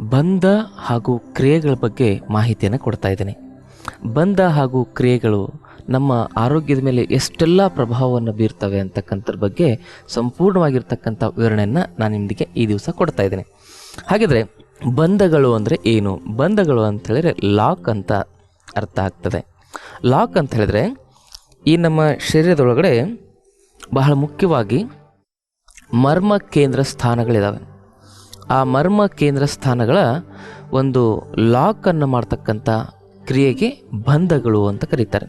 ಬಂಧ ಹಾಗೂ ಕ್ರಿಯೆಗಳ ಬಗ್ಗೆ ಮಾಹಿತಿಯನ್ನು ಕೊಡ್ತಾ ಇದ್ದೀನಿ. ಬಂಧ ಹಾಗೂ ಕ್ರಿಯೆಗಳು ನಮ್ಮ ಆರೋಗ್ಯದ ಮೇಲೆ ಎಷ್ಟೆಲ್ಲ ಪ್ರಭಾವವನ್ನು ಬೀರ್ತವೆ ಅಂತಕ್ಕಂಥದ್ರ ಬಗ್ಗೆ ಸಂಪೂರ್ಣವಾಗಿರ್ತಕ್ಕಂಥ ವಿವರಣೆಯನ್ನು ನಾನು ನಿಮಗೆ ಈ ದಿವಸ ಕೊಡ್ತಾ ಇದ್ದೀನಿ. ಹಾಗಿದ್ರೆ ಬಂಧಗಳು ಅಂದರೆ ಏನು? ಬಂಧಗಳು ಅಂತ ಹೇಳಿದ್ರೆ ಲಾಕ್ ಅಂತ ಅರ್ಥ ಆಗ್ತದೆ. ಲಾಕ್ ಅಂತ ಹೇಳಿದ್ರೆ ಈ ನಮ್ಮ ಶರೀರದೊಳಗಡೆ ಬಹಳ ಮುಖ್ಯವಾಗಿ ಮರ್ಮ ಕೇಂದ್ರ ಸ್ಥಾನಗಳಿದ್ದಾವೆ ಆ ಮರ್ಮ ಕೇಂದ್ರ ಸ್ಥಾನಗಳ ಒಂದು ಲಾಕನ್ನು ಮಾಡ್ತಕ್ಕಂಥ ಕ್ರಿಯೆಗೆ ಬಂಧಗಳು ಅಂತ ಕರೀತಾರೆ.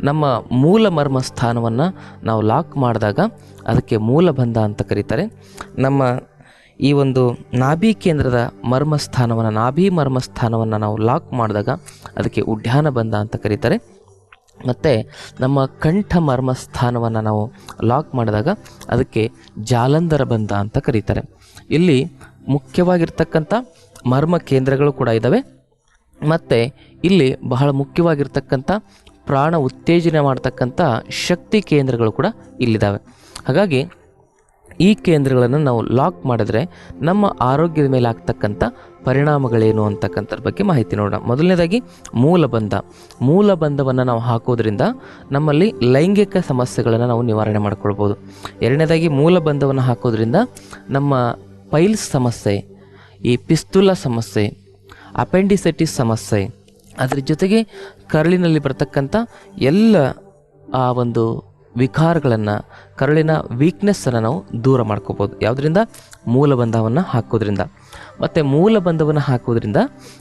ನಮ್ಮ ಮೂಲ ಮರ್ಮ ಸ್ಥಾನವನ್ನು ನಾವು ಲಾಕ್ ಮಾಡಿದಾಗ ಅದಕ್ಕೆ ಮೂಲ ಬಂಧ ಅಂತ ಕರೀತಾರೆ. ನಮ್ಮ ಈ ಒಂದು ನಾಭಿ ಕೇಂದ್ರದ ಮರ್ಮ ಸ್ಥಾನವನ್ನು, ನಾಭಿ ಮರ್ಮ ಸ್ಥಾನವನ್ನು ನಾವು ಲಾಕ್ ಮಾಡಿದಾಗ ಅದಕ್ಕೆ ಉಡ್ಯಾನ ಬಂಧ ಅಂತ ಕರೀತಾರೆ. ಮತ್ತು ನಮ್ಮ ಕಂಠ ಮರ್ಮ ಸ್ಥಾನವನ್ನು ನಾವು ಲಾಕ್ ಮಾಡಿದಾಗ ಅದಕ್ಕೆ ಜಾಲಂಧರ ಬಂಧ ಅಂತ ಕರೀತಾರೆ. ಇಲ್ಲಿ ಮುಖ್ಯವಾಗಿರ್ತಕ್ಕಂಥ ಮರ್ಮ ಕೇಂದ್ರಗಳು ಕೂಡ ಇದ್ದಾವೆ ಮತ್ತು ಇಲ್ಲಿ ಬಹಳ ಮುಖ್ಯವಾಗಿರ್ತಕ್ಕಂಥ ಪ್ರಾಣ ಉತ್ತೇಜನ ಮಾಡ್ತಕ್ಕಂಥ ಶಕ್ತಿ ಕೇಂದ್ರಗಳು ಕೂಡ ಇಲ್ಲಿದ್ದಾವೆ ಹಾಗಾಗಿ ಈ ಕೇಂದ್ರಗಳನ್ನು ನಾವು ಲಾಕ್ ಮಾಡಿದ್ರೆ ನಮ್ಮ ಆರೋಗ್ಯದ ಮೇಲೆ ಆಗ್ತಕ್ಕಂಥ ಪರಿಣಾಮಗಳೇನು ಅಂತಕ್ಕಂಥದ್ರ ಬಗ್ಗೆ ಮಾಹಿತಿ ನೋಡೋಣ. ಮೊದಲನೇದಾಗಿ ಮೂಲಬಂಧ. ಮೂಲಬಂಧವನ್ನು ನಾವು ಹಾಕೋದ್ರಿಂದ ನಮ್ಮಲ್ಲಿ ಲೈಂಗಿಕ ಸಮಸ್ಯೆಗಳನ್ನು ನಾವು ನಿವಾರಣೆ ಮಾಡ್ಕೊಳ್ಬೋದು. ಎರಡನೇದಾಗಿ ಮೂಲಬಂಧವನ್ನು ಹಾಕೋದ್ರಿಂದ ನಮ್ಮ ಪೈಲ್ಸ್ ಸಮಸ್ಯೆ, ಈ ಪಿಸ್ತುಲ ಸಮಸ್ಯೆ, ಅಪೆಂಡಿಸೈಟಿಸ್ ಸಮಸ್ಯೆ, ಅದರ ಜೊತೆಗೆ ಕರಳಿನಲ್ಲಿ ಬರ್ತಕ್ಕಂಥ ಎಲ್ಲ ಆ ಒಂದು ವಿಕಾರಗಳನ್ನು, ಕರಳಿನ ವೀಕ್ನೆಸ್ಸನ್ನು ನಾವು ದೂರ ಮಾಡ್ಕೋಬೋದು. ಯಾವುದರಿಂದ? ಮೂಲಬಂಧವನ್ನು ಹಾಕೋದ್ರಿಂದ. ಮತ್ತು ಮೂಲಬಂಧವನ್ನು ಹಾಕೋದ್ರಿಂದ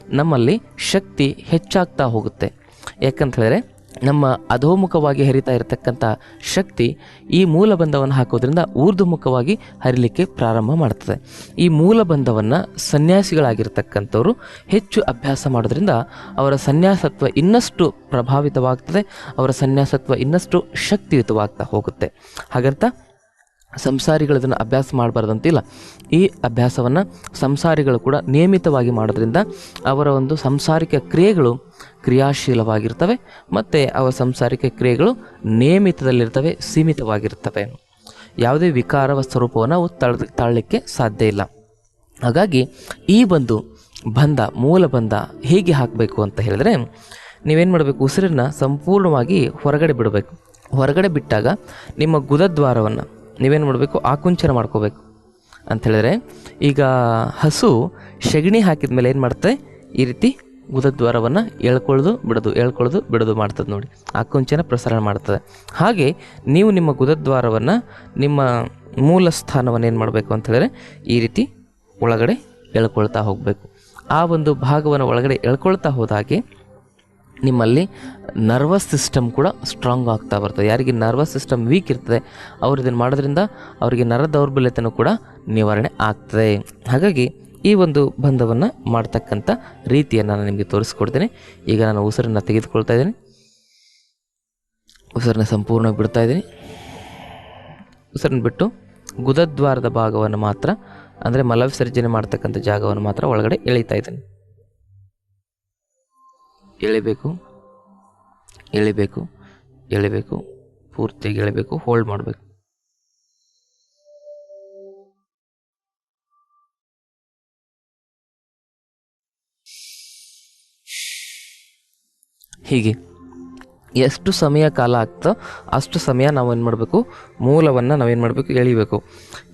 ನಮ್ಮಲ್ಲಿ ಶಕ್ತಿ ಹೆಚ್ಚಾಗ್ತಾ ಹೋಗುತ್ತೆ. ಯಾಕಂತ ಹೇಳಿದ್ರೆ ನಮ್ಮ ಅಧೋಮುಖವಾಗಿ ಹರಿತಾ ಇರತಕ್ಕಂಥ ಶಕ್ತಿ ಈ ಮೂಲಬಂಧವನ್ನು ಹಾಕೋದ್ರಿಂದ ಊರ್ಧ್ವಮುಖವಾಗಿ ಹರಿಲಿಕ್ಕೆ ಪ್ರಾರಂಭ ಮಾಡ್ತದೆ. ಈ ಮೂಲಬಂಧವನ್ನು ಸನ್ಯಾಸಿಗಳಾಗಿರ್ತಕ್ಕಂಥವ್ರು ಹೆಚ್ಚು ಅಭ್ಯಾಸ ಮಾಡೋದ್ರಿಂದ ಅವರ ಸನ್ಯಾಸತ್ವ ಇನ್ನಷ್ಟು ಪ್ರಭಾವಿತವಾಗ್ತದೆ, ಅವರ ಸನ್ಯಾಸತ್ವ ಇನ್ನಷ್ಟು ಶಕ್ತಿಯುತವಾಗ್ತಾ ಹೋಗುತ್ತೆ. ಹಾಗಂತ ಸಂಸಾರಿಗಳು ಇದನ್ನು ಅಭ್ಯಾಸ ಮಾಡಬಾರ್ದಂತಿಲ್ಲ. ಈ ಅಭ್ಯಾಸವನ್ನು ಸಂಸಾರಿಗಳು ಕೂಡ ನಿಯಮಿತವಾಗಿ ಮಾಡೋದ್ರಿಂದ ಅವರ ಒಂದು ಸಂಸಾರಿಕ ಕ್ರಿಯೆಗಳು ಕ್ರಿಯಾಶೀಲವಾಗಿರ್ತವೆ ಮತ್ತು ಅವರ ಸಂಸಾರಿಕ ಕ್ರಿಯೆಗಳು ನಿಯಮಿತದಲ್ಲಿರ್ತವೆ, ಸೀಮಿತವಾಗಿರ್ತವೆ. ಯಾವುದೇ ವಿಕಾರವ ಸ್ವರೂಪವನ್ನು ಅವು ತಳ ಸಾಧ್ಯ ಇಲ್ಲ. ಹಾಗಾಗಿ ಈ ಒಂದು ಬಂಧ ಮೂಲ ಬಂಧ ಹೇಗೆ ಹಾಕಬೇಕು ಅಂತ ಹೇಳಿದ್ರೆ ನೀವೇನು ಮಾಡಬೇಕು, ಉಸಿರನ್ನು ಸಂಪೂರ್ಣವಾಗಿ ಹೊರಗಡೆ ಬಿಡಬೇಕು. ಹೊರಗಡೆ ಬಿಟ್ಟಾಗ ನಿಮ್ಮ ಗುದದ್ವಾರವನ್ನು ನೀವೇನು ಮಾಡಬೇಕು? ಆಕುಂಚನ ಮಾಡ್ಕೋಬೇಕು. ಅಂಥೇಳಿದ್ರೆ ಈಗ ಹಸು ಸೆಗಣಿ ಹಾಕಿದ ಮೇಲೆ ಏನು ಮಾಡುತ್ತೆ? ಈ ರೀತಿ ಗುದದ್ವಾರವನ್ನು ಎಳ್ಕೊಳ್ಳೋದು ಬಿಡೋದು ಎಳ್ಕೊಳ್ಳೋದು ಬಿಡೋದು ಮಾಡ್ತದೆ ನೋಡಿ. ಆಕುಂಚನ ಪ್ರಸರಣ ಮಾಡ್ತದೆ. ಹಾಗೆ ನೀವು ನಿಮ್ಮ ಗುದದ್ವಾರವನ್ನು, ನಿಮ್ಮ ಮೂಲ ಸ್ಥಾನವನ್ನು ಏನು ಮಾಡಬೇಕು ಅಂತ ಹೇಳಿದ್ರೆ, ಈ ರೀತಿ ಒಳಗಡೆ ಎಳ್ಕೊಳ್ತಾ ಹೋಗಬೇಕು. ಆ ಒಂದು ಭಾಗವನ್ನು ಒಳಗಡೆ ಎಳ್ಕೊಳ್ತಾ ಹೋದಾಗೆ ನಿಮ್ಮಲ್ಲಿ ನರ್ವಸ್ ಸಿಸ್ಟಮ್ ಕೂಡ ಸ್ಟ್ರಾಂಗ್ ಆಗ್ತಾ ಬರ್ತದೆ. ಯಾರಿಗೆ ನರ್ವಸ್ ಸಿಸ್ಟಮ್ ವೀಕ್ ಇರ್ತದೆ, ಅವ್ರು ಇದನ್ನು ಮಾಡೋದ್ರಿಂದ ಅವರಿಗೆ ನರ ದೌರ್ಬಲ್ಯತೆಯೂ ಕೂಡ ನಿವಾರಣೆ ಆಗ್ತದೆ. ಹಾಗಾಗಿ ಈ ಒಂದು ಬಂಧವನ್ನು ಮಾಡ್ತಕ್ಕಂಥ ರೀತಿಯನ್ನು ನಾನು ನಿಮಗೆ ತೋರಿಸ್ಕೊಡ್ತೇನೆ. ಈಗ ನಾನು ಉಸಿರನ್ನು ತೆಗೆದುಕೊಳ್ತಾ ಇದ್ದೀನಿ. ಉಸಿರನ್ನ ಸಂಪೂರ್ಣ ಬಿಡ್ತಾ ಇದ್ದೀನಿ. ಉಸಿರನ್ನು ಬಿಟ್ಟು ಗುದದ್ವಾರದ ಭಾಗವನ್ನು ಮಾತ್ರ, ಅಂದರೆ ಮಲವಿಸರ್ಜನೆ ಮಾಡ್ತಕ್ಕಂಥ ಜಾಗವನ್ನು ಮಾತ್ರ ಒಳಗಡೆ ಎಳೀತಾ ಇದ್ದೀನಿ. ಎಳಿಬೇಕು ಎಳಿಬೇಕು ಎಳಿಬೇಕು, ಪೂರ್ತಿಯಾಗಿ ಎಳಿಬೇಕು ಹೋಲ್ಡ್ ಮಾಡಬೇಕು. ಹೀಗೆ. ಎಷ್ಟು ಸಮಯ ಕಾಲ ಆಗ್ತೋ ಅಷ್ಟು ಸಮಯ ನಾವೇನು ಮಾಡಬೇಕು? ಮೂಲವನ್ನು ನಾವೇನು ಮಾಡಬೇಕು? ಎಳಿಬೇಕು.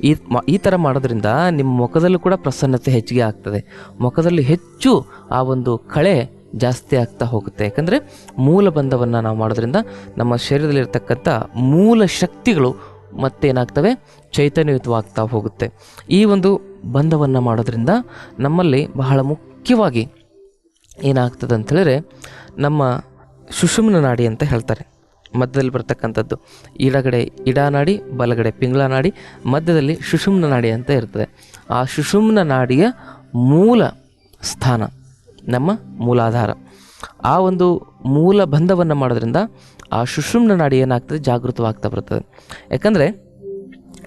ಈ ಈ ಥರ ಮಾಡೋದ್ರಿಂದ ನಿಮ್ಮ ಮುಖದಲ್ಲೂ ಕೂಡ ಪ್ರಸನ್ನತೆ ಹೆಚ್ಚಿಗೆ ಆಗ್ತದೆ. ಮುಖದಲ್ಲಿ ಹೆಚ್ಚು ಆ ಒಂದು ಕಳೆ ಜಾಸ್ತಿ ಆಗ್ತಾ ಹೋಗುತ್ತೆ. ಯಾಕಂದರೆ ಮೂಲ ಬಂಧವನ್ನು ನಾವು ಮಾಡೋದ್ರಿಂದ ನಮ್ಮ ಶರೀರದಲ್ಲಿರ್ತಕ್ಕಂಥ ಮೂಲ ಶಕ್ತಿಗಳು ಮತ್ತೇನಾಗ್ತವೆ? ಚೈತನ್ಯಯುತವಾಗ್ತಾ ಹೋಗುತ್ತೆ. ಈ ಒಂದು ಬಂಧವನ್ನು ಮಾಡೋದ್ರಿಂದ ನಮ್ಮಲ್ಲಿ ಬಹಳ ಮುಖ್ಯವಾಗಿ ಏನಾಗ್ತದೆ ಅಂತ ಹೇಳಿದ್ರೆ ನಮ್ಮ ಸುಷುಮ್ನ ನಾಡಿ ಅಂತ ಹೇಳ್ತಾರೆ. ಮಧ್ಯದಲ್ಲಿ ಬರ್ತಕ್ಕಂಥದ್ದು ಎಡಗಡೆ ಇಡಾನಾಡಿ ಬಲಗಡೆ ಪಿಂಗಳ ನಾಡಿ, ಮಧ್ಯದಲ್ಲಿ ಸುಷುಮ್ನ ನಾಡಿ ಅಂತ ಇರ್ತದೆ. ಆ ಸುಷುಮ್ನ ನಾಡಿಯ ಮೂಲ ಸ್ಥಾನ ನಮ್ಮ ಮೂಲಾಧಾರ. ಆ ಒಂದು ಮೂಲ ಬಂಧವನ್ನು ಮಾಡೋದ್ರಿಂದ ಆ ಸುಷುಮ್ನ ನಾಡಿ ಏನಾಗ್ತದೆ? ಜಾಗೃತವಾಗ್ತಾ ಬರ್ತದೆ. ಯಾಕಂದರೆ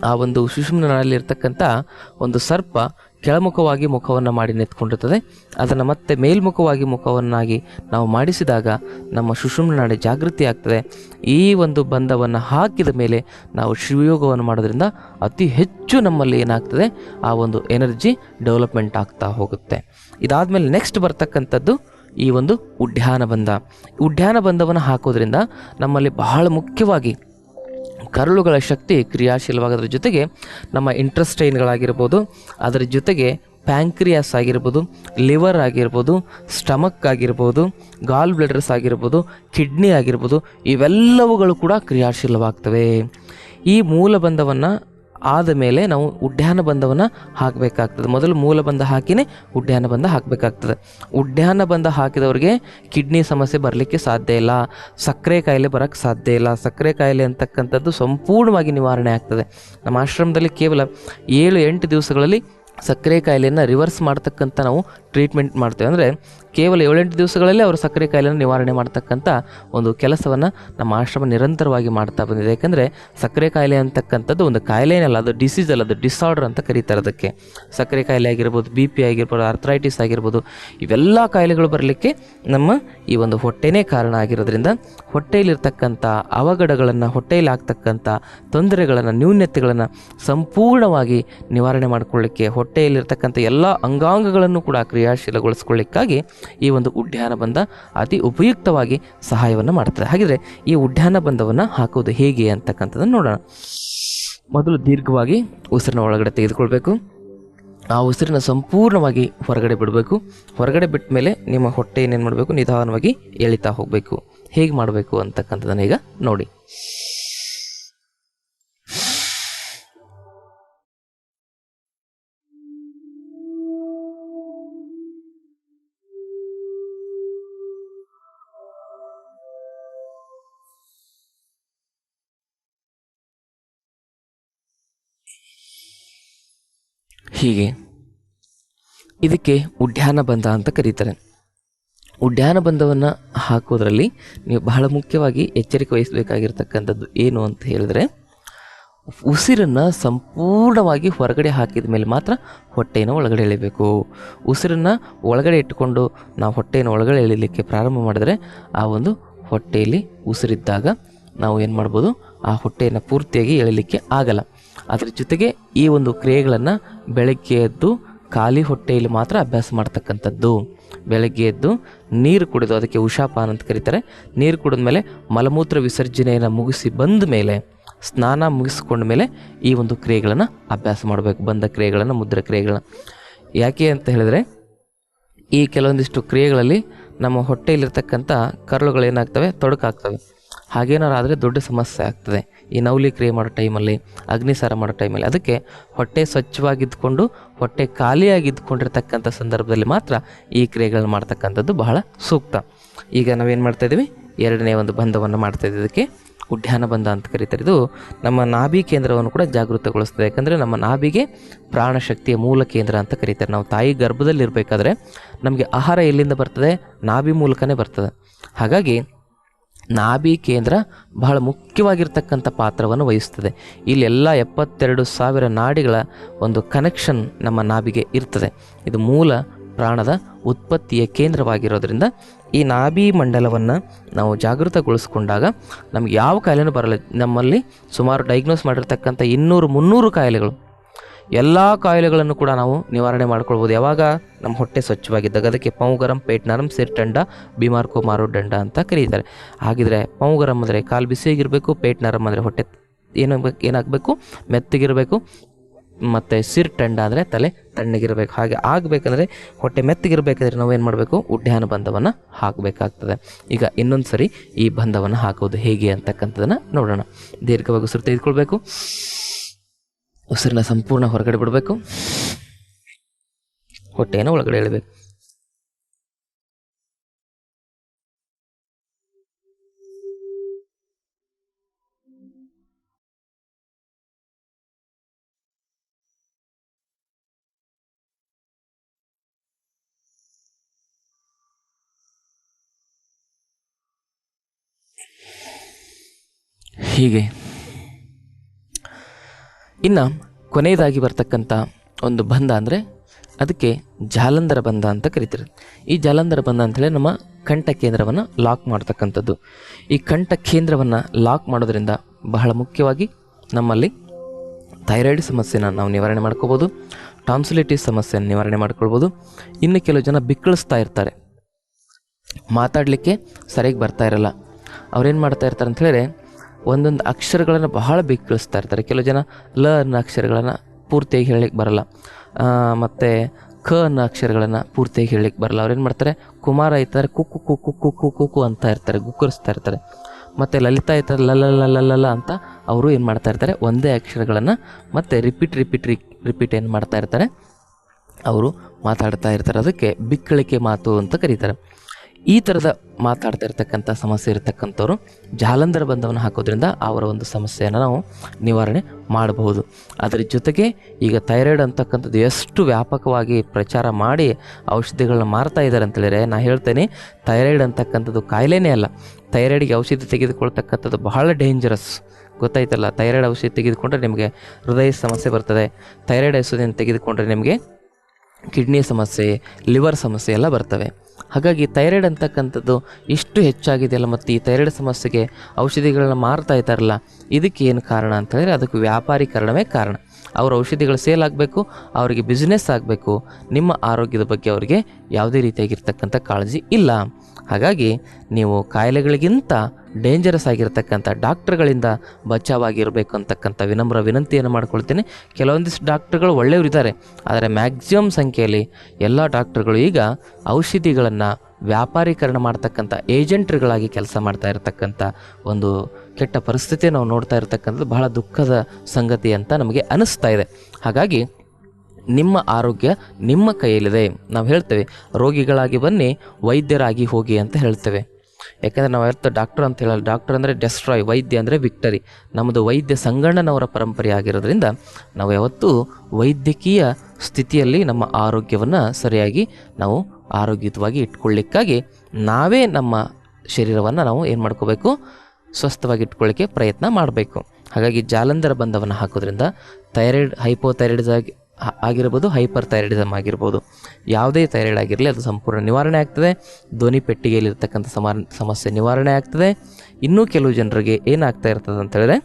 ಆ ಒಂದು ಸುಷುಮ್ನ ನಾಡಲ್ಲಿ ಇರ್ತಕ್ಕಂಥ ಒಂದು ಸರ್ಪ ಕೆಳಮುಖವಾಗಿ ಮುಖವನ್ನು ಮಾಡಿ ನಿಂತ್ಕೊಂಡಿರ್ತದೆ. ಅದನ್ನು ಮತ್ತೆ ಮೇಲ್ಮುಖವಾಗಿ ಮುಖವನ್ನಾಗಿ ನಾವು ಮಾಡಿಸಿದಾಗ ನಮ್ಮ ಸುಷುಮ್ನ ನಾಡಿ ಜಾಗೃತಿ ಆಗ್ತದೆ. ಈ ಒಂದು ಬಂಧವನ್ನು ಹಾಕಿದ ಮೇಲೆ ನಾವು ಶಿವಯೋಗವನ್ನು ಮಾಡೋದ್ರಿಂದ ಅತಿ ಹೆಚ್ಚು ನಮ್ಮಲ್ಲಿ ಏನಾಗ್ತದೆ, ಆ ಒಂದು ಎನರ್ಜಿ ಡೆವಲಪ್ಮೆಂಟ್ ಆಗ್ತಾ ಹೋಗುತ್ತೆ. ಇದಾದಮೇಲೆ ನೆಕ್ಸ್ಟ್ ಬರ್ತಕ್ಕಂಥದ್ದು ಈ ಒಂದು ಉಡ್ಯಾನ ಬಂಧ. ಉಡ್ಯಾನ ಬಂಧವನ್ನು ಹಾಕೋದ್ರಿಂದ ನಮ್ಮಲ್ಲಿ ಬಹಳ ಮುಖ್ಯವಾಗಿ ಕರುಳುಗಳ ಶಕ್ತಿ ಕ್ರಿಯಾಶೀಲವಾಗೋದ್ರ ಜೊತೆಗೆ ನಮ್ಮ ಇಂಟ್ರೆಸ್ಟೈನ್ಗಳಾಗಿರ್ಬೋದು, ಅದರ ಜೊತೆಗೆ ಪ್ಯಾಂಕ್ರಿಯಾಸ್ ಆಗಿರ್ಬೋದು, ಲಿವರ್ ಆಗಿರ್ಬೋದು, ಸ್ಟಮಕ್ ಆಗಿರ್ಬೋದು, ಗಾಲ್ ಬ್ಲಡರ್ಸ್ ಆಗಿರ್ಬೋದು, ಕಿಡ್ನಿ ಆಗಿರ್ಬೋದು, ಇವೆಲ್ಲವುಗಳು ಕೂಡ ಕ್ರಿಯಾಶೀಲವಾಗ್ತವೆ. ಈ ಮೂಲಬಂಧವನ್ನು ಆದ ಮೇಲೆ ನಾವು ಉಡ್ಯಾನ ಬಂಧವನ್ನು ಹಾಕಬೇಕಾಗ್ತದೆ. ಮೊದಲು ಮೂಲ ಬಂಧ ಹಾಕಿನೇ ಉಡ್ಯಾನ ಬಂಧ ಹಾಕಬೇಕಾಗ್ತದೆ. ಉಡ್ಯಾನ ಬಂಧ ಹಾಕಿದವ್ರಿಗೆ ಕಿಡ್ನಿ ಸಮಸ್ಯೆ ಬರಲಿಕ್ಕೆ ಸಾಧ್ಯ ಇಲ್ಲ. ಸಕ್ಕರೆ ಕಾಯಿಲೆ ಬರೋಕ್ಕೆ ಸಾಧ್ಯ ಇಲ್ಲ. ಸಕ್ಕರೆ ಕಾಯಿಲೆ ಅಂತಕ್ಕಂಥದ್ದು ಸಂಪೂರ್ಣವಾಗಿ ನಿವಾರಣೆ ಆಗ್ತದೆ. ನಮ್ಮ ಆಶ್ರಮದಲ್ಲಿ ಕೇವಲ ಏಳು ಎಂಟು ದಿವಸಗಳಲ್ಲಿ ಸಕ್ಕರೆ ಕಾಯಿಲೆಯನ್ನು ರಿವರ್ಸ್ ಮಾಡ್ತಕ್ಕಂಥ ನಾವು ಟ್ರೀಟ್ಮೆಂಟ್ ಮಾಡ್ತೇವೆ. ಅಂದರೆ ಕೇವಲ ಏಳೆಂಟು ದಿವಸಗಳಲ್ಲೇ ಅವರು ಸಕ್ಕರೆ ಕಾಯಿಲೆಯನ್ನು ನಿವಾರಣೆ ಮಾಡ್ತಕ್ಕಂಥ ಒಂದು ಕೆಲಸವನ್ನು ನಮ್ಮ ಆಶ್ರಮ ನಿರಂತರವಾಗಿ ಮಾಡ್ತಾ ಬಂದಿದೆ. ಯಾಕಂದರೆ ಸಕ್ಕರೆ ಕಾಯಿಲೆ ಅಂತಕ್ಕಂಥದ್ದು ಒಂದು ಕಾಯಿಲೆನಲ್ಲ ಅದು ಡಿಸೀಸ್ ಅಲ್ಲ, ಅದು ಡಿಸಾರ್ಡರ್ ಅಂತ ಕರೀತಾರೆ ಅದಕ್ಕೆ. ಸಕ್ಕರೆ ಕಾಯಿಲೆ ಆಗಿರ್ಬೋದು ಬಿ ಪಿ ಆಗಿರ್ಬೋದು ಅರ್ಥ್ರೈಟಿಸ್ ಆಗಿರ್ಬೋದು, ಇವೆಲ್ಲ ಕಾಯಿಲೆಗಳು ಬರಲಿಕ್ಕೆ ನಮ್ಮ ಈ ಒಂದು ಹೊಟ್ಟೆನೇ ಕಾರಣ ಆಗಿರೋದ್ರಿಂದ ಹೊಟ್ಟೆಯಲ್ಲಿರ್ತಕ್ಕಂಥ ಅವಘಡಗಳನ್ನು, ಹೊಟ್ಟೆಯಲ್ಲಿ ಆಗ್ತಕ್ಕಂಥ ತೊಂದರೆಗಳನ್ನು ನ್ಯೂನ್ಯತೆಗಳನ್ನು ಸಂಪೂರ್ಣವಾಗಿ ನಿವಾರಣೆ ಮಾಡಿಕೊಳ್ಳಿಕ್ಕೆ, ಹೊಟ್ಟೆಯಲ್ಲಿರ್ತಕ್ಕಂಥ ಎಲ್ಲ ಅಂಗಾಂಗಗಳನ್ನು ಕೂಡ ಕ್ರಿಯಾಶೀಲಗೊಳಿಸ್ಕೊಳ್ಳಿಕ್ಕಾಗಿ ಈ ಒಂದು ಉಡ್ಯಾನ ಬಂಧ ಅತಿ ಉಪಯುಕ್ತವಾಗಿ ಸಹಾಯವನ್ನು ಮಾಡ್ತದೆ. ಹಾಗಿದ್ರೆ ಈ ಉಡ್ಯಾನ ಬಂಧವನ್ನು ಹಾಕೋದು ಹೇಗೆ ಅಂತಕ್ಕಂಥದ್ದನ್ನು ನೋಡೋಣ. ಮೊದಲು ದೀರ್ಘವಾಗಿ ಉಸಿರನ್ನ ಒಳಗಡೆ ತೆಗೆದುಕೊಳ್ಬೇಕು. ಆ ಉಸಿರನ್ನ ಸಂಪೂರ್ಣವಾಗಿ ಹೊರಗಡೆ ಬಿಡಬೇಕು. ಹೊರಗಡೆ ಬಿಟ್ಟ ಮೇಲೆ ನಿಮ್ಮ ಹೊಟ್ಟೆ ಏನೇನು ಮಾಡಬೇಕು? ನಿಧಾನವಾಗಿ ಎಳಿತಾ ಹೋಗಬೇಕು. ಹೇಗೆ ಮಾಡಬೇಕು ಅಂತಕ್ಕಂಥದ್ದನ್ನು ಈಗ ನೋಡಿ. ಹೀಗೆ. ಇದಕ್ಕೆ ಉಡ್ಯಾನ ಬಂಧ ಅಂತ ಕರೀತಾರೆ. ಉಡ್ಯಾನ ಬಂಧವನ್ನು ಹಾಕೋದ್ರಲ್ಲಿ ನೀವು ಬಹಳ ಮುಖ್ಯವಾಗಿ ಎಚ್ಚರಿಕೆ ವಹಿಸಬೇಕಾಗಿರ್ತಕ್ಕಂಥದ್ದು ಏನು ಅಂತ ಹೇಳಿದ್ರೆ, ಉಸಿರನ್ನು ಸಂಪೂರ್ಣವಾಗಿ ಹೊರಗಡೆ ಹಾಕಿದ ಮೇಲೆ ಮಾತ್ರ ಹೊಟ್ಟೆಯನ್ನು ಒಳಗಡೆ ಎಳಿಬೇಕು. ಉಸಿರನ್ನು ಒಳಗಡೆ ಇಟ್ಟುಕೊಂಡು ನಾವು ಹೊಟ್ಟೆಯನ್ನು ಒಳಗಡೆ ಎಳಿಲಿಕ್ಕೆ ಪ್ರಾರಂಭ ಮಾಡಿದ್ರೆ ಆ ಒಂದು ಹೊಟ್ಟೆಯಲ್ಲಿ ಉಸಿರಿದ್ದಾಗ ನಾವು ಏನು ಮಾಡ್ಬೋದು? ಆ ಹೊಟ್ಟೆಯನ್ನು ಪೂರ್ತಿಯಾಗಿ ಎಳಿಲಿಕ್ಕೆ ಆಗಲ್ಲ. ಅದರ ಜೊತೆಗೆ ಈ ಒಂದು ಕ್ರಿಯೆಗಳನ್ನು ಬೆಳಗ್ಗೆ ಎದ್ದು ಖಾಲಿ ಹೊಟ್ಟೆಯಲ್ಲಿ ಮಾತ್ರ ಅಭ್ಯಾಸ ಮಾಡ್ತಕ್ಕಂಥದ್ದು. ಬೆಳಗ್ಗೆ ಎದ್ದು ನೀರು ಕುಡಿದು ಅದಕ್ಕೆ ಉಷಾಪಾನ ಅಂತ ಕರೀತಾರೆ. ನೀರು ಕುಡಿದ ಮೇಲೆ ಮಲಮೂತ್ರ ವಿಸರ್ಜನೆಯನ್ನು ಮುಗಿಸಿ ಬಂದ ಮೇಲೆ, ಸ್ನಾನ ಮುಗಿಸ್ಕೊಂಡ ಮೇಲೆ ಈ ಒಂದು ಕ್ರಿಯೆಗಳನ್ನು ಅಭ್ಯಾಸ ಮಾಡಬೇಕು, ಬಂದ ಕ್ರಿಯೆಗಳನ್ನು, ಮುದ್ರ ಕ್ರಿಯೆಗಳನ್ನ. ಯಾಕೆ ಅಂತ ಹೇಳಿದ್ರೆ, ಈ ಕೆಲವೊಂದಿಷ್ಟು ಕ್ರಿಯೆಗಳಲ್ಲಿ ನಮ್ಮ ಹೊಟ್ಟೆಯಲ್ಲಿರ್ತಕ್ಕಂಥ ಕರಳುಗಳೇನಾಗ್ತವೆ ತೊಡಕಾಗ್ತವೆ. ಹಾಗೇನಾರು ಆದರೆ ದೊಡ್ಡ ಸಮಸ್ಯೆ ಆಗ್ತದೆ. ಈ ನೌಲಿ ಕ್ರಿಯೆ ಮಾಡೋ ಟೈಮಲ್ಲಿ, ಅಗ್ನಿಸಾರ ಮಾಡೋ ಟೈಮಲ್ಲಿ, ಅದಕ್ಕೆ ಹೊಟ್ಟೆ ಸ್ವಚ್ಛವಾಗಿದ್ದುಕೊಂಡು ಹೊಟ್ಟೆ ಖಾಲಿಯಾಗಿದ್ದುಕೊಂಡಿರ್ತಕ್ಕಂಥ ಸಂದರ್ಭದಲ್ಲಿ ಮಾತ್ರ ಈ ಕ್ರಿಯೆಗಳನ್ನ ಮಾಡ್ತಕ್ಕಂಥದ್ದು ಬಹಳ ಸೂಕ್ತ. ಈಗ ನಾವೇನು ಮಾಡ್ತಾ ಇದ್ದೀವಿ ಎರಡನೇ ಒಂದು ಬಂಧವನ್ನು ಮಾಡ್ತಾ ಇದ್ದೀವಿ ಅದಕ್ಕೆ ಉಡ್ಯಾನ ಬಂಧ ಅಂತ ಕರೀತಾರೆ. ಇದು ನಮ್ಮ ನಾಭಿ ಕೇಂದ್ರವನ್ನು ಕೂಡ ಜಾಗೃತಗೊಳಿಸ್ತದೆ. ಯಾಕಂದರೆ ನಮ್ಮ ನಾಭಿಗೆ ಪ್ರಾಣಶಕ್ತಿಯ ಮೂಲ ಕೇಂದ್ರ ಅಂತ ಕರೀತಾರೆ. ನಾವು ತಾಯಿ ಗರ್ಭದಲ್ಲಿರಬೇಕಾದ್ರೆ ನಮಗೆ ಆಹಾರ ಎಲ್ಲಿಂದ ಬರ್ತದೆ? ನಾಭಿ ಮೂಲಕನೇ ಬರ್ತದೆ. ಹಾಗಾಗಿ ನಾಭಿ ಕೇಂದ್ರ ಬಹಳ ಮುಖ್ಯವಾಗಿರ್ತಕ್ಕಂಥ ಪಾತ್ರವನ್ನು ವಹಿಸ್ತದೆ. ಇಲ್ಲೆಲ್ಲ ಎಪ್ಪತ್ತೆರಡು ಸಾವಿರ ನಾಡಿಗಳ ಒಂದು ಕನೆಕ್ಷನ್ ನಮ್ಮ ನಾಭಿಗೆ ಇರ್ತದೆ. ಇದು ಮೂಲ ಪ್ರಾಣದ ಉತ್ಪತ್ತಿಯ ಕೇಂದ್ರವಾಗಿರೋದ್ರಿಂದ ಈ ನಾಭಿ ಮಂಡಲವನ್ನು ನಾವು ಜಾಗೃತಗೊಳಿಸ್ಕೊಂಡಾಗ ನಮ್ಗೆ ಯಾವ ಕಾಯಿಲೆನೂ ಬರಲ್ಲ. ನಮ್ಮಲ್ಲಿ ಸುಮಾರು ಡೈಗ್ನೋಸ್ ಮಾಡಿರ್ತಕ್ಕಂಥ ಇನ್ನೂರು ಮುನ್ನೂರು ಕಾಯಿಲೆಗಳು ಎಲ್ಲ ಕಾಯಿಲೆಗಳನ್ನು ಕೂಡ ನಾವು ನಿವಾರಣೆ ಮಾಡ್ಕೊಳ್ಬೋದು. ಯಾವಾಗ ನಮ್ಮ ಹೊಟ್ಟೆ ಸ್ವಚ್ಛವಾಗಿದ್ದಾಗ ಅದಕ್ಕೆ ಪೌಗರಂ ಪೇಟ್, ನರಂ ಸಿರ್ಟಂಡ ಬಿಮಾರ್ಕೋ ಮಾರೋ ದಂಡ ಅಂತ ಕರೀತಾರೆ. ಹಾಗಿದ್ರೆ ಪೌಗರಂ ಅಂದರೆ ಕಾಲು ಬಿಸಿಯಾಗಿರಬೇಕು, ಪೇಟ್ ನರಂ ಅಂದರೆ ಹೊಟ್ಟೆ ಏನಾಗಬೇಕು ಏನಾಗಬೇಕು? ಮೆತ್ತಗಿರಬೇಕು. ಮತ್ತು ಸಿರ್ ಟಂಡ ಅಂದರೆ ತಲೆ ತಣ್ಣಗಿರಬೇಕು. ಹಾಗೆ ಆಗಬೇಕಂದ್ರೆ ಹೊಟ್ಟೆ ಮೆತ್ತಗಿರಬೇಕಾದ್ರೆ ನಾವೇನು ಮಾಡಬೇಕು? ಉಡ್ಯಾನ ಬಂಧವನ್ನು ಹಾಕಬೇಕಾಗ್ತದೆ. ಈಗ ಇನ್ನೊಂದು ಸರಿ ಈ ಬಂಧವನ್ನು ಹಾಕೋದು ಹೇಗೆ ಅಂತಕ್ಕಂಥದ್ದನ್ನು ನೋಡೋಣ. ದೀರ್ಘವಾಗಿ ಸುರು ತೆಗೆದುಕೊಳ್ಬೇಕು ಉಸಿರನ್ನ ಸಂಪೂರ್ಣ ಹೊರಗಡೆ ಬಿಡಬೇಕು. ಹೊಟ್ಟೆಯನ್ನು ಒಳಗಡೆ ಎಳಬೇಕು. ಹೀಗೆ ಇನ್ನು ಕೊನೆಯದಾಗಿ ಬರ್ತಕ್ಕಂಥ ಒಂದು ಬಂಧ ಅಂದರೆ ಅದಕ್ಕೆ ಜಾಲಂಧರ ಬಂಧ ಅಂತ ಕರಿತಾರೆ ಈ ಜಾಲಂಧರ ಬಂಧ ಅಂತೇಳಿ ನಮ್ಮ ಕಂಠ ಕೇಂದ್ರವನ್ನು ಲಾಕ್ ಮಾಡ್ತಕ್ಕಂಥದ್ದು. ಈ ಕಂಠ ಕೇಂದ್ರವನ್ನು ಲಾಕ್ ಮಾಡೋದ್ರಿಂದ ಬಹಳ ಮುಖ್ಯವಾಗಿ ನಮ್ಮಲ್ಲಿ ಥೈರಾಯ್ಡ್ ಸಮಸ್ಯೆನ ನಾವು ನಿವಾರಣೆ ಮಾಡ್ಕೋಬೋದು ಟಾನ್ಸಿಲಿಟಿಸ್ ಸಮಸ್ಯೆಯನ್ನು ನಿವಾರಣೆ ಮಾಡ್ಕೊಳ್ಬೋದು. ಇನ್ನು ಕೆಲವು ಜನ ಬಿಕ್ಕಳಿಸ್ತಾ ಇರ್ತಾರೆ. ಮಾತಾಡಲಿಕ್ಕೆ ಸರಿಯಾಗಿ ಬರ್ತಾ ಇರಲ್ಲ. ಅವ್ರೇನು ಮಾಡ್ತಾ ಇರ್ತಾರೆ ಅಂತ ಹೇಳಿದ್ರೆ ಒಂದೊಂದು ಅಕ್ಷರಗಳನ್ನು ಬಹಳ ಬಿಕ್ಕಳಿಸ್ತಾ ಇರ್ತಾರೆ. ಕೆಲವು ಜನ ಲ ಅನ್ನೋ ಅಕ್ಷರಗಳನ್ನು ಪೂರ್ತಿಯಾಗಿ ಹೇಳಲಿಕ್ಕೆ ಬರಲ್ಲ. ಮತ್ತು ಕ ಅನ್ನೋ ಅಕ್ಷರಗಳನ್ನು ಪೂರ್ತಿಯಾಗಿ ಹೇಳಲಿಕ್ಕೆ ಬರಲ್ಲ. ಅವ್ರೇನು ಮಾಡ್ತಾರೆ? ಕುಮಾರ ಇರ್ತಾರೆ ಕುಕ್ಕು ಕುಕ್ಕು ಕುಕ್ಕು ಕುಕ್ಕು ಅಂತ ಇರ್ತಾರೆ, ಗುಕ್ಕರಿಸ್ತಾ ಇರ್ತಾರೆ. ಮತ್ತು ಲಲಿತಾ ಇರ್ತಾರೆ ಲಲ್ಲ ಅಂತ ಅವರು ಏನು ಮಾಡ್ತಾ ಇರ್ತಾರೆ? ಒಂದೇ ಅಕ್ಷರಗಳನ್ನು ಮತ್ತು ರಿಪೀಟ್ ರಿಪೀಟ್ ರಿಪೀಟ್ ಏನು ಮಾಡ್ತಾ ಇರ್ತಾರೆ? ಅವರು ಮಾತಾಡ್ತಾ ಇರ್ತಾರೆ. ಅದಕ್ಕೆ ಬಿಕ್ಕಳಿಕೆ ಮಾತು ಅಂತ ಕರೀತಾರೆ. ಈ ಥರದ ಮಾತಾಡ್ತಾ ಇರ್ತಕ್ಕಂಥ ಸಮಸ್ಯೆ ಇರತಕ್ಕಂಥವ್ರು ಜಾಲಂಧರ ಬಂಧವನ್ನು ಹಾಕೋದ್ರಿಂದ ಅವರ ಒಂದು ಸಮಸ್ಯೆಯನ್ನು ನಾವು ನಿವಾರಣೆ ಮಾಡಬಹುದು. ಅದರ ಜೊತೆಗೆ ಈಗ ಥೈರಾಯ್ಡ್ ಅಂತಕ್ಕಂಥದ್ದು ಎಷ್ಟು ವ್ಯಾಪಕವಾಗಿ ಪ್ರಚಾರ ಮಾಡಿ ಔಷಧಿಗಳನ್ನ ಮಾರ್ತಾ ಇದ್ದಾರೆ ಅಂತೇಳಿದರೆ ನಾ ಹೇಳ್ತೇನೆ, ಥೈರಾಯ್ಡ್ ಅಂತಕ್ಕಂಥದ್ದು ಕಾಯಿಲೆನೇ ಅಲ್ಲ. ಥೈರಾಯ್ಡ್ಗೆ ಔಷಧಿ ತೆಗೆದುಕೊಳ್ತಕ್ಕಂಥದ್ದು ಬಹಳ ಡೇಂಜರಸ್ ಗೊತ್ತಾಯ್ತಲ್ಲ, ಥೈರಾಯ್ಡ್ ಔಷಧಿ ತೆಗೆದುಕೊಂಡ್ರೆ ನಿಮಗೆ ಹೃದಯ ಸಮಸ್ಯೆ ಬರ್ತದೆ. ಥೈರಾಯ್ಡ್ ಔಷಧಿಯನ್ನು ತೆಗೆದುಕೊಂಡ್ರೆ ನಿಮಗೆ ಕಿಡ್ನಿ ಸಮಸ್ಯೆ, ಲಿವರ್ ಸಮಸ್ಯೆ ಎಲ್ಲ ಬರ್ತವೆ. ಹಾಗಾಗಿ ಥೈರಾಯ್ಡ್ ಅಂತಕ್ಕಂಥದ್ದು ಇಷ್ಟು ಹೆಚ್ಚಾಗಿದೆಯಲ್ಲ ಮತ್ತು ಈ ಥೈರಾಯ್ಡ್ ಸಮಸ್ಯೆಗೆ ಔಷಧಿಗಳನ್ನ ಮಾರ್ತಾ ಇದ್ದಾರಲ್ಲ, ಇದಕ್ಕೆ ಏನು ಕಾರಣ ಅಂತ ಹೇಳಿದ್ರೆ ಅದಕ್ಕೆ ವ್ಯಾಪಾರೀಕರಣವೇ ಕಾರಣ. ಅವ್ರ ಔಷಧಿಗಳು ಸೇಲ್ ಆಗಬೇಕು, ಅವರಿಗೆ ಬಿಸ್ನೆಸ್ ಆಗಬೇಕು. ನಿಮ್ಮ ಆರೋಗ್ಯದ ಬಗ್ಗೆ ಅವರಿಗೆ ಯಾವುದೇ ರೀತಿಯಾಗಿರ್ತಕ್ಕಂಥ ಕಾಳಜಿ ಇಲ್ಲ. ಹಾಗಾಗಿ ನೀವು ಕಾಯಿಲೆಗಳಿಗಿಂತ ಡೇಂಜರಸ್ ಆಗಿರ್ತಕ್ಕಂಥ ಡಾಕ್ಟ್ರುಗಳಿಂದ ಬಚಾವಾಗಿರಬೇಕು ಅಂತಕ್ಕಂಥ ವಿನಮ್ರ ವಿನಂತಿಯನ್ನು ಮಾಡ್ಕೊಳ್ತೀನಿ. ಕೆಲವೊಂದಿಷ್ಟು ಡಾಕ್ಟ್ರುಗಳು ಒಳ್ಳೆಯವರಿದ್ದಾರೆ ಆದರೆ ಮ್ಯಾಕ್ಸಿಮಮ್ ಸಂಖ್ಯೆಯಲ್ಲಿ ಎಲ್ಲ ಡಾಕ್ಟ್ರುಗಳು ಈಗ ಔಷಧಿಗಳನ್ನು ವ್ಯಾಪಾರೀಕರಣ ಮಾಡ್ತಕ್ಕಂಥ ಏಜೆಂಟ್ರುಗಳಾಗಿ ಕೆಲಸ ಮಾಡ್ತಾ ಇರತಕ್ಕಂಥ ಒಂದು ಕೆಟ್ಟ ಪರಿಸ್ಥಿತಿ ನಾವು ನೋಡ್ತಾ ಇರತಕ್ಕಂಥದ್ದು ಬಹಳ ದುಃಖದ ಸಂಗತಿ ಅಂತ ನಮಗೆ ಅನಿಸ್ತಾ ಇದೆ. ಹಾಗಾಗಿ ನಿಮ್ಮ ಆರೋಗ್ಯ ನಿಮ್ಮ ಕೈಯಲ್ಲಿದೆ. ನಾವು ಹೇಳ್ತೇವೆ, ರೋಗಿಗಳಾಗಿ ಬನ್ನಿ, ವೈದ್ಯರಾಗಿ ಹೋಗಿ ಅಂತ ಹೇಳ್ತೇವೆ. ಯಾಕೆಂದರೆ ನಾವು ಯಾವತ್ತು ಡಾಕ್ಟರ್ ಅಂತ ಹೇಳಲ್ಲ. ಡಾಕ್ಟರ್ ಅಂದರೆ ಡೆಸ್ಟ್ರಾಯ್, ವೈದ್ಯ ಅಂದರೆ ವಿಕ್ಟರಿ. ನಮ್ಮದು ವೈದ್ಯ ಸಂಗಣ್ಣನವರ ಪರಂಪರೆ ಆಗಿರೋದ್ರಿಂದ ನಾವು ಯಾವತ್ತೂ ವೈದ್ಯಕೀಯ ಸ್ಥಿತಿಯಲ್ಲಿ ನಮ್ಮ ಆರೋಗ್ಯವನ್ನು ಸರಿಯಾಗಿ ನಾವು ಆರೋಗ್ಯಯುತವಾಗಿ ಇಟ್ಕೊಳ್ಳಿಕ್ಕಾಗಿ ನಾವೇ ನಮ್ಮ ಶರೀರವನ್ನು ನಾವು ಏನು ಮಾಡ್ಕೋಬೇಕು? ಸ್ವಸ್ಥವಾಗಿ ಇಟ್ಕೊಳ್ಳಿಕ್ಕೆ ಪ್ರಯತ್ನ ಮಾಡಬೇಕು. ಹಾಗಾಗಿ ಜಾಲಂಧರ ಬಂಧವನ್ನು ಹಾಕೋದ್ರಿಂದ ಥೈರಾಯ್ಡ್ ಹೈಪೋಥೈರಾಯ್ಡ್ಸ್ ಆಗಿ ಆಗಿರ್ಬೋದು ಹೈಪರ್ ಥೈರಾಯ್ಡಿಸಮ್ ಆಗಿರ್ಬೋದು. ಯಾವುದೇ ಥೈರಾಯ್ಡ್ ಆಗಿರಲಿ, ಅದು ಸಂಪೂರ್ಣ ನಿವಾರಣೆ ಆಗ್ತದೆ. ಧ್ವನಿ ಪೆಟ್ಟಿಗೆಯಲ್ಲಿರ್ತಕ್ಕಂಥ ಸಮಸ್ಯೆ ನಿವಾರಣೆ ಆಗ್ತದೆ. ಇನ್ನೂ ಕೆಲವು ಜನರಿಗೆ ಏನಾಗ್ತಾ ಇರ್ತದೆ ಅಂತ ಹೇಳಿದ್ರೆ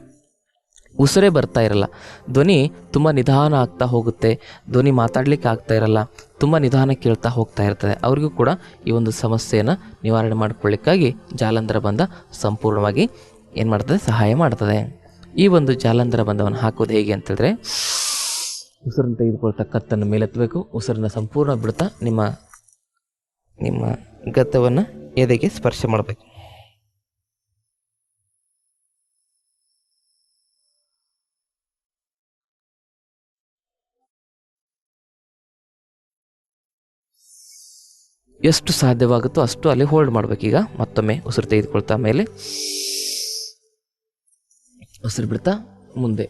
ಉಸಿರೇ ಬರ್ತಾ ಇರಲ್ಲ. ಧ್ವನಿ ತುಂಬ ನಿಧಾನ ಆಗ್ತಾ ಹೋಗುತ್ತೆ. ಧ್ವನಿ ಮಾತಾಡ್ಲಿಕ್ಕೆ ಆಗ್ತಾ ಇರಲ್ಲ. ತುಂಬ ನಿಧಾನ ಕೇಳ್ತಾ ಹೋಗ್ತಾ ಇರ್ತದೆ. ಅವ್ರಿಗೂ ಕೂಡ ಈ ಒಂದು ಸಮಸ್ಯೆಯನ್ನು ನಿವಾರಣೆ ಮಾಡಿಕೊಳ್ಳಿಕ್ಕಾಗಿ ಜಾಲಂಧರ ಬಂಧ ಸಂಪೂರ್ಣವಾಗಿ ಏನು ಮಾಡ್ತದೆ? ಸಹಾಯ ಮಾಡ್ತದೆ. ಈ ಒಂದು ಜಾಲಂಧರ ಬಂಧವನ್ನು ಹಾಕೋದು ಹೇಗೆ ಅಂತೇಳಿದ್ರೆ ಉಸಿರನ್ನು ತೆಗೆದುಕೊಳ್ತಾ ಕತ್ತನ್ನು ಮೇಲೆತ್ತಬೇಕು. ಉಸಿರನ್ನು ಸಂಪೂರ್ಣ ಬಿಡ್ತಾ ನಿಮ್ಮ ನಿಮ್ಮ ಗತ್ತವನ್ನು ಎದೆಗೆ ಸ್ಪರ್ಶ ಮಾಡಬೇಕು. ಎಷ್ಟು ಸಾಧ್ಯವಾಗುತ್ತೋ ಅಷ್ಟು ಅಲ್ಲಿ ಹೋಲ್ಡ್ ಮಾಡಬೇಕೀಗ ಮತ್ತೊಮ್ಮೆ ಉಸಿರು ತೆಗೆದುಕೊಳ್ತಾ ಮೇಲೆ. ಉಸಿರು ಬಿಡ್ತಾ ಮುಂದೆ.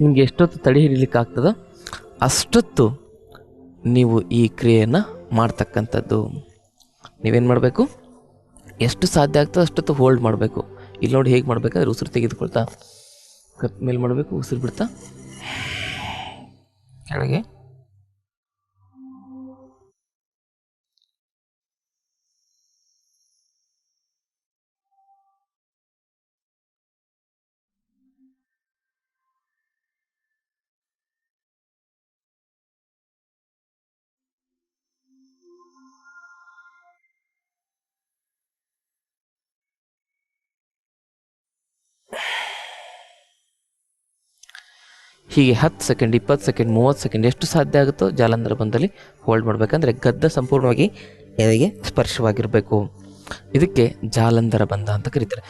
ನಿಮ್ಗೆ ಎಷ್ಟೊತ್ತು ತಡೆ ಹಿಡಿಲಿಕ್ಕೆ ಆಗ್ತದೋ ಅಷ್ಟೊತ್ತು ನೀವು ಈ ಕ್ರಿಯೆಯನ್ನು ಮಾಡ್ತಕ್ಕಂಥದ್ದು. ನೀವೇನು ಮಾಡಬೇಕು? ಎಷ್ಟು ಸಾಧ್ಯ ಆಗ್ತದೋ ಅಷ್ಟೊತ್ತು ಹೋಲ್ಡ್ ಮಾಡಬೇಕು. ಇಲ್ಲಿ ನೋಡಿ ಹೇಗೆ ಮಾಡಬೇಕಾದ್ರೆ ಉಸಿರು ತೆಗೆದುಕೊಳ್ತಾ. ಕತ್ ಮೇಲೆ ಮಾಡಬೇಕು, ಉಸಿರು ಬಿಡ್ತಾ. ಕೆಳಗೆ. ಹೀಗೆ ಹತ್ತು ಸೆಕೆಂಡ್ ಇಪ್ಪತ್ತು ಸೆಕೆಂಡ್ ಮೂವತ್ತು ಸೆಕೆಂಡ್ ಎಷ್ಟು ಸಾಧ್ಯ ಆಗುತ್ತೋ ಜಾಲಂಧರ ಬಂದಲ್ಲಿ ಹೋಲ್ಡ್ ಮಾಡಬೇಕಂದ್ರೆ ಗದ್ದ ಸಂಪೂರ್ಣವಾಗಿ ಎದೆಗೆ ಸ್ಪರ್ಶವಾಗಿರಬೇಕು. ಇದಕ್ಕೆ ಜಾಲಂಧರ ಬಂಧ ಅಂತ ಕರೀತಾರೆ.